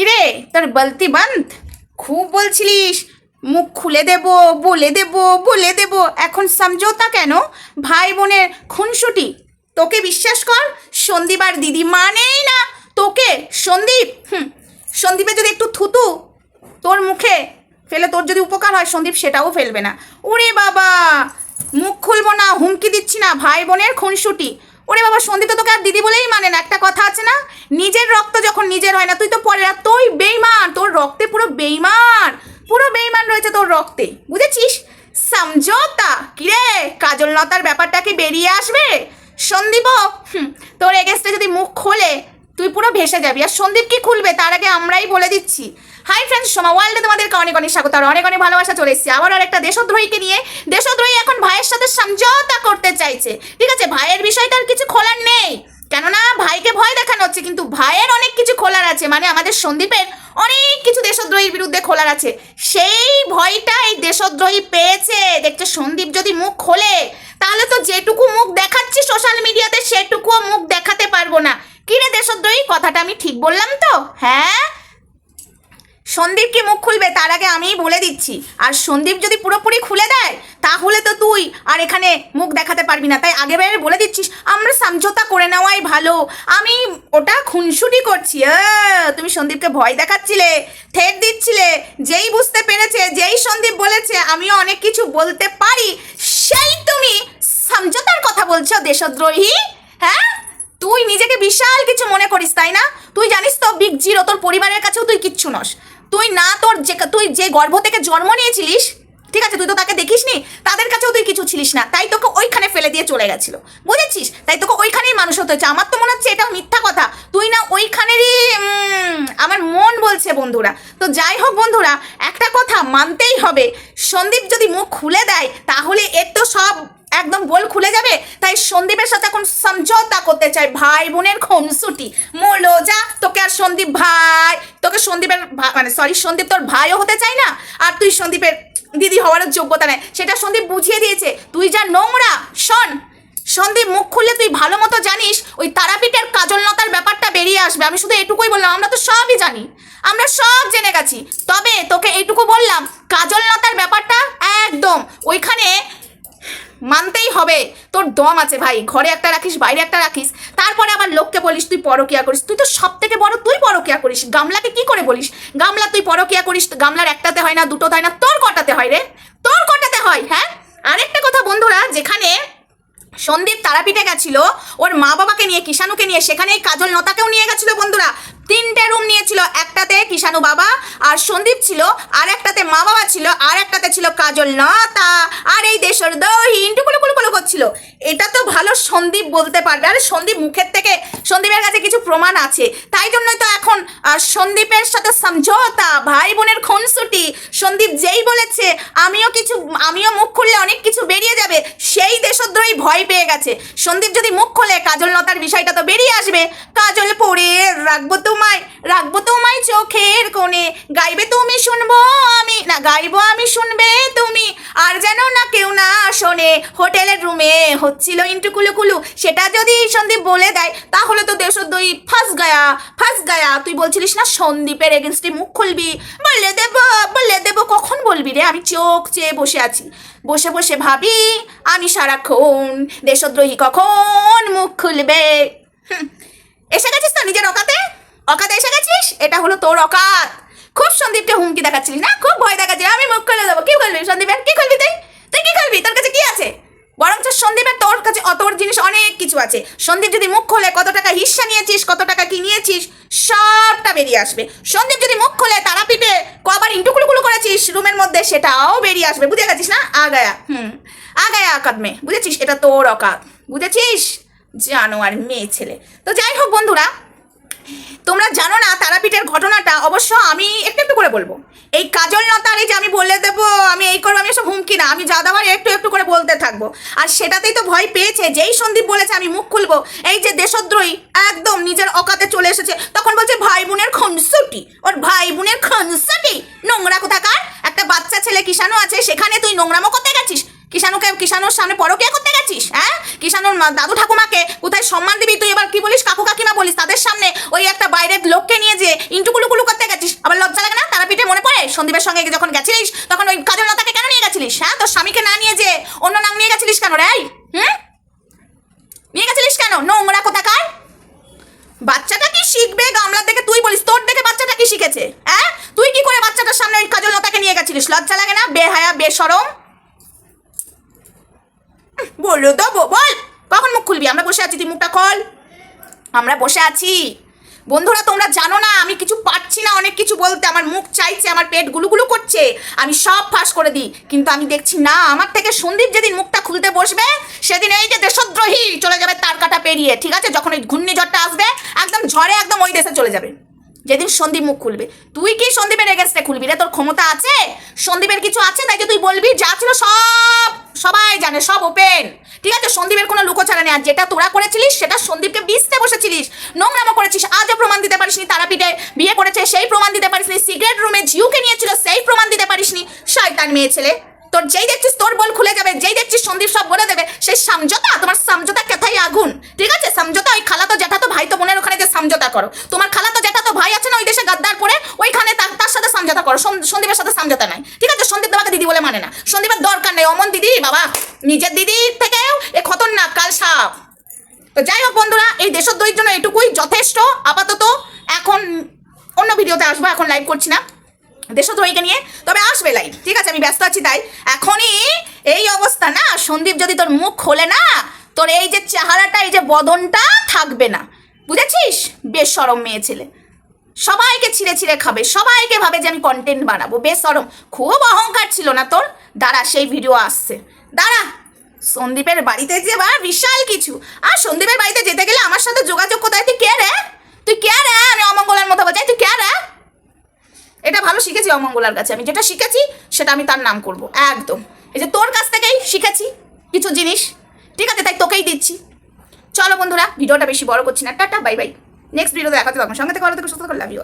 কিরে? তোর বলতি বন্ধ খুব বলছিলিস। মুখ খুলে দেব, বলে দেব বলে দেব। এখন সমঝোতা কেন? ভাই বোনের খুনসুটি। তোকে বিশ্বাস কর সন্দীপ আর দিদি মানেই না তোকে। সন্দীপ, হুম সন্দীপে যদি একটু থুতু তোর মুখে ফেলে তোর যদি উপকার হয়, সন্দীপ সেটাও ফেলবে না। ওরে বাবা! মুখ খুলবো না, হুমকি দিচ্ছি না ভাই বোনের খুনসুটি। ওরে বাবা সন্দীপ তো তোকে আর দিদি বলেই মানে না। একটা কথা আছে না নিজের রক্ত যখন নিজের হয় না, তুই তো পরে তুই বেইমান, তোর রক্তে পুরো বেইমান পুরো বেইমান রয়েছে তোর রক্তে, বুঝেছিস? সমঝোতা, কিরে, কাজল লতার ব্যাপারটা কি বেরিয়ে আসবে? সন্দীপ তোর এগেস্টে যদি মুখ খোলে, তুই পুরো ভেসে যাবি, আর সন্দীপ কি খুলবে, তার আগে আমরাই বলে দিচ্ছি। হাই ফ্রেন্ডস সোমা ওয়ার্ল্ডে তোমাদেরকে অনেক অনেক স্বাগত, আর অনেক অনেক ভালোবাসা চলে এসেছি। আবার আর একটা দেশদ্রোহীকে নিয়ে, দেশদ্রোহী এখন ভাইয়ের সাথে সমঝোতা করতে চাইছে। ঠিক আছে, ভাইয়ের বিষয়টা আর কিছু খোলার নেই। কেননা ভাইকে ভয় দেখানো হচ্ছে, কিন্তু ভাইয়ের অনেক কিছু খোলার আছে। মানে আমাদের সন্দীপের অনেক কিছু দেশদ্রোহীর বিরুদ্ধে খোলার আছে। সেই ভয়টা এই দেশদ্রোহী পেয়েছে। দেখছে, সন্দীপ যদি মুখ খোলে, তাহলে তো যেটুকু মুখ দেখাচ্ছি সোশ্যাল মিডিয়াতে, সেটুকুও মুখ দেখাতে পারব না। কিরে দেশদ্রোহী, কথাটা আমি ঠিক বললাম তো? হ্যাঁ? সন্দীপ কি মুখ খুলবে? তার আগে আমিই বলে দিচ্ছি। আর সন্দীপ যদি পুরোপুরি খুলে দেয়, তাহলে তো তুই আর এখানে মুখ দেখাতে পারবি না। তাই আগে বাইরে বলে দিচ্ছিস, আমরা সমঝোতা করে নেওয়াই ভালো। আমি ওটা খুনসুটি করছি। তুমি সন্দীপকে ভয় দেখাচ্ছিলে ঠেট দিচ্ছিলে, যেই বুঝতে পেরেছে, যেই সন্দীপ বলেছে, আমিও অনেক কিছু বলতে পারি, সেই তুমি সমঝোতার কথা বলছো, দেশদ্রোহী? হ্যাঁ? তুই নিজেকে বিশাল কিছু মনে করিস, তাই না? তুই জানিস তো, বিগ জিরো, তোর পরিবারের কাছেও তুই কিচ্ছু নস। তুই না তোর যে তুই যে গর্ভ থেকে জন্ম নিয়েছিলিস, ঠিক আছে, তুই তো তাকে দেখিসনি, তাদের কাছেও তুই কিছু ছিলিস না, তাই তোকে ওইখানে ফেলে দিয়ে চলে গেছিল, বুঝেছিস? তাই তোকে ওইখানেই মানুষ হতে হচ্ছে, আমার তো মনে হচ্ছে এটা মিথ্যা কথা, তুই না ওইখানেরই আমার মন বলছে বন্ধুরা, তো যাই হোক বন্ধুরা, একটা কথা মানতেই হবে, সন্দীপ যদি মুখ খুলে দেয়, তাহলে এর তো সব একদম গোল খুলে যাবে, তাই সন্দীপের সাথে এখন সমঝোতা করতে চাই ভাই বোনের খুনসুটি। মোলো যা, তোকে আর সন্দীপ ভাই, তোকে সন্দীপের মানে সরি সন্দীপ তোর ভাইও হতে চাই না, আর তুই সন্দীপের দিদি হওয়ার যোগ্যতা নেই। সেটা সন্দীপ বুঝিয়ে দিয়েছে। তুই যা নোংরা, শোন, সন্দীপ মুখ খুললে তুই ভালো মতো জানিস, ওই তারাপীঠের কাজলনতার ব্যাপারটা বেরিয়ে আসবে। আমি শুধু এটুকুই বললাম, আমরা তো সবই জানি, আমরা সব জেনে গেছি। তবে তোকে এইটুকু বললাম কাজলনতার ব্যাপারটা একদম, ওইখানে মানতেই হবে। তোর দম আছে ভাই। ঘরে একটা রাখিস, বাইরে একটা রাখিস। তারপরে আবার লোককে বলিস, তুই পরকিয়া করিস। তুই তো সব থেকে বড়, তুই পরকিয়া করিস। গামলাকে কি করে বলিস? গামলা তুই পরকিয়া করিস, গামলার একটাতে হয় না দুটো হয় না, তোর কটাতে হয় রে? তোর কটাতে হয় হ্যাঁ? আরেকটা কথা বন্ধুরা, যেখানে সন্দীপ তারাপীঠে গেছিল, ওর মা বাবাকে নিয়ে, কিষাণুকে নিয়ে, সেখানে কাজল নতাকেও নিয়ে গেছিল বন্ধুরা। তিনটে রুম নিয়েছিল, একটাতে কিষাণু বাবা, আর সন্দীপ ছিল, আর একটাতে মা বাবা ছিল, আর একটাতে ছিল কাজল নতা আর এই দেশের দহি ইন্টুকুলো কুলো করছিল এটা তো ভালো সন্দীপ বলতে পারবে। আরে সন্দীপ মুখের থেকে সন্দীপের কাছে কিছু প্রমাণ আছে। তাই জন্যই তো এখন সন্দীপের সাথে সমঝোতা ভাই বোনের খুনসুটি। সন্দীপ যেই বলেছে, আমিও কিছু, আমিও মুখ খুললে অনেক কিছু বেরিয়ে যাবে, সেই দেশদ্রোহী ভয় পেয়ে গেছে। সন্দীপ যদি মুখ খোলে, কাজল লতার বিষয়টা তো বেরিয়ে আসবে। কাজল পরে রাখব তোমায়, রাখব তোমায় চোখের কোণে। গাইবে তুমি শুনব আমি, না গাইবো আমি শুনবে তুমি। আর যেন না কেউ না শোনে। হোটেলের রুমে হচ্ছিল ইন্টু কুলু কুলু। সেটা যদি সন্দীপ বলে দেয়, তাহলে তো দেশদ্রোহী ফাঁস গায়া ফাঁস গায়া। তুই বলছিলিস না সন্দীপের এগেনস্টে মুখ খুলবি? বলে দেব বলে দেব। কখন বলবি রে? আমি চোখ চেয়ে বসে আছি। বসে বসে ভাবি, আমি সারাক্ষণ দেশদ্রোহী কখন মুখ খুলবে? এসে গেছিস তো নিজের অকাতে? অকাতে এসে গেছিস এটা হলো তোর অকাত। খুব সন্দীপকে হুমকি দেখাচ্ছিলিস না? খুব ভয় দেখাচ্ছিস আমি মুখ খুলে দেবো। কি করবি সন্দীপের? কি করবি তুই? তুই কি করবি তোর কাছে কি আছে? বরঞ্চ সন্দীপের তোর কাছে অত জিনিস অনেক কিছু আছে। সন্দীপ যদি মুখ খোলে কত টাকা হিস্সা নিয়েছিস, কত টাকা কি নিয়েছিস, সবটা বেরিয়ে আসবে। সন্দীপ যদি মুখ খোলে তারাপীঠে কবার ইন্টুকুলুকুলু করেছিস, রুমের মধ্যে সেটাও বেরিয়ে আসবে। বুঝে গেছিস না? আগায়া। হুম। আগায়া আকাত মেয়ে বুঝেছিস? এটা তোর অকাত। বুঝেছিস? জানো আর মেয়ে ছেলে। তো যাই হোক বন্ধুরা তোমরা জানো না তারাপীঠের ঘটনাটা? অবশ্য আমি একটু একটু করে বলব। এই কাজল নতার এই যে আমি বলে দেবো, আমি এই করব, আমি সব হুমকি না, আমি যা দেওয়ার একটু একটু করে বলতে থাকব। আর সেটাতেই তো ভয় পেয়েছে, যেই সন্দীপ বলেছে আমি মুখ খুলবো, এই যে দেশদ্রোহী একদম নিজের অকাতে চলে এসেছে, তখন বলছে ভাই বোনের খনসুটি, ওর ভাই বোনের খনসুটি, নোংরা কোথাকার? একটা বাচ্চা ছেলে কিষাণু আছে, সেখানে তুই নোংরামো করতে গেছিস? কিষাণুকে কিষাণুর সামনে পরকিয়া করতে গেছিস হ্যাঁ? কিষাণুর মা- দাদু ঠাকুমাকে কোথায় সম্মান দিবি? তুই এবার কি বলিস? কাকু কাকিমা বলিস? তাদের সামনে ওই একটা বাইরের লোককে নিয়ে যে ইন্টুকুলু কুলু করতে গেছিস। আবার লজ্জা লাগে না? তারা পিঠে মনে পড়ে? সন্দীপের সঙ্গে যখন গেছিলিস, তখন ওই কাজল লতাকে কেন নিয়ে গেছিলিস? হ্যাঁ? তোর স্বামীকে না নিয়ে যে অন্য নাম নিয়ে গেছিলিস কেন রে? হুম? নিয়ে গেছিলিস কেন? নোংরা কোথাকার? বাচ্চাটা কি শিখবে? গামলার দেখে তুই বলিস, তোর দেখে বাচ্চাটা কি শিখেছে? হ্যাঁ? তুই কি করে বাচ্চাটার সামনে ওই কাজল লতাকে নিয়ে গেছিলিস? লজ্জা লাগে না? বেহায়া, বেসরম? বলো দেবো, বল। কখন মুখ খুলবি? আমরা বসে আছি, তুই মুখটা খোল। আমরা বসে আছি। বন্ধুরা, তোমরা জানো না, আমি কিছু পারছি না অনেক কিছু বলতে। আমার মুখ চাইছে, আমার পেট গুলুগুলু করছে। আমি সব ফাঁস করে দিই। কিন্তু আমি দেখছি না, আমার থেকে সন্দীপ যেদিন মুখটা খুলতে বসবে, সেদিন এই যে দেশদ্রোহী চলে যাবে তার কাটা পেরিয়ে, ঠিক আছে? যখন ওই ঘূর্ণিঝড়টা আসবে, একদম ঝড়ে, একদম ওই দেশে চলে যাবে। যেদিন সন্দীপ মুখ খুলবে। তুই কি সন্দীপের এগেনস্টে খুলবি রে? তোর ক্ষমতা আছে? সন্দীপের কিছু আছে? তাই তুই বলবি, যা ছিল সব, সবাই জানে, সব ওপেন ঠিক আছে, সন্দীপের কোনো লুকোছাড়া নেই। আর যেটা তোরা করেছিলিস, সেটা সন্দীপকে বিছতে বসেছিলিস। নোংরামো করেছিস, আজও প্রমাণ দিতে পারিসনি, তারাপীঠে বিয়ে করেছে, সেই প্রমাণ দিতে পারিসনি, সিগারেট রুমে ঝিউকে নিয়েছিল, সেই প্রমাণ দিতে পারিসনি, শয়তান মেয়ে ছেলে। তোর যেই দেখছিস, তোর বল খুলে যাবে, যেই দেখছিস, সন্দীপ সব বলে দেবে, সেই সমঝোতা, তোমার সমঝোতা কেথাই আগুন। ঠিক আছে, সমঝোতা, ওই খালাতো জ্যাঠাতো ভাই তো বোনের ওখানে যে সমঝোতা করো। তোমার খালাতো জ্যাঠাতো ভাই আছে না ওই দেশে গাদ্দার করে ওইখানে তার তার সাথে সমঝোতা করো। সন্দীপের সাথে সমঝোতা নাই। ঠিক আছে? সন্দীপ তোমাকে দিদি বলে মানে না। সন্দীপের দরকার নেই। অমন দিদি, বাবা, নিজের দিদির থেকেও এ খতরনাক কাল সাপ। তো যাই হোক বন্ধুরা, এই দেশদ্রোহীর জন্য এটুকুই যথেষ্ট। আপাতত এখন অন্য ভিডিওতে আসব, এখন লাইভ করছি না দেশদ্রোহীকে নিয়ে। তবে আসবে লাইভ ঠিক আছে? আমি ব্যস্ত আছি তাই। এখনই এই অবস্থা না? সন্দীপ যদি তোর মুখ খোলে না, তোর এই যে চেহারাটা, এই যে বদনটা থাকবে না। বুঝেছিস? বেশ সরম মেয়ে ছেলে। সবাইকে ছিঁড়ে ছিঁড়ে খাবে, সবাইকে ভাবে যে আমি কন্টেন্ট বানাবো। বেশ সরম খুব অহংকার ছিল না তোর? দাঁড়া, সেই ভিডিও আসছে। দাঁড়া, সন্দীপের বাড়িতে যে বা বিশাল কিছু। আর সন্দীপের বাড়িতে যেতে গেলে আমার সাথে যোগাযোগ কোথায়? তুই কে রে? তুই কে রে? আমি অমঙ্গলার মতো বলছি তুই কে রে? এটা ভালো শিখেছি অমঙ্গলার কাছে। আমি যেটা শিখেছি, সেটা আমি তার নাম করব। একদম। এই যে তোর কাছ থেকেই শিখেছি কিছু জিনিস। ঠিক আছে, তাই তোকেই দিচ্ছি। চলো বন্ধুরা, ভিডিওটা বেশি বড় করছি না। Tata, bye bye. Next video দেখাতে পারব সঙ্গে থেকে ভালো থেকে সুস্থ করে লাভ ইউ